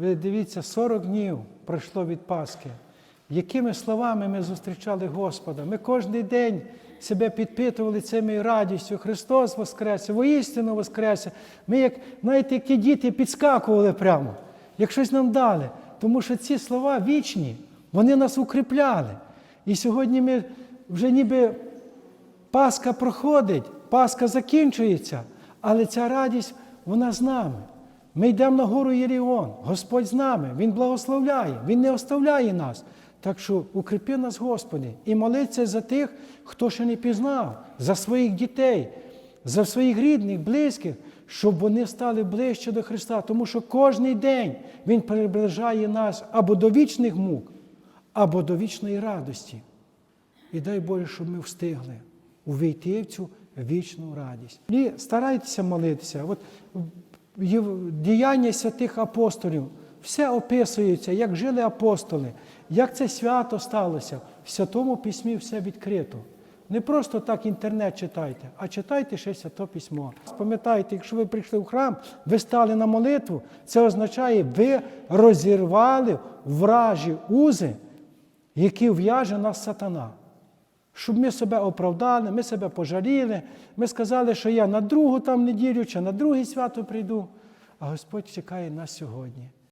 Ви дивіться, 40 днів пройшло від Пасхи. Якими словами ми зустрічали Господа? Ми кожен день себе підпитували цими радістю. Христос Воскресе, воістину Воскресе. Ми, як, знаєте, які діти підскакували прямо, як щось нам дали. Тому що ці слова вічні, вони нас укріпляли. І сьогодні ми вже ніби Пасха проходить, Пасха закінчується, але ця радість, вона з нами. Ми йдемо на гору Єріон, Господь з нами, Він благословляє, Він не оставляє нас. Так що укріпи нас, Господи, і молиться за тих, хто ще не пізнав, за своїх дітей, за своїх рідних, близьких, щоб вони стали ближче до Христа. Тому що кожен день Він приближає нас або до вічних мук, або до вічної радості. І дай Боже, щоб ми встигли увійти в цю вічну радість. І старайтеся молитися. От діяння святих апостолів, все описується, як жили апостоли, як це свято сталося. В Святому Письмі все відкрито. Не просто так інтернет читайте, а читайте ще Свято Письмо. Пам'ятайте, якщо ви прийшли в храм, ви стали на молитву, це означає, ви розірвали вражі узи, які в'яже нас сатана. Щоб ми себе оправдали, ми себе пожаліли, ми сказали, що я на другу там неділю чи на друге свято прийду. А Господь чекає нас сьогодні.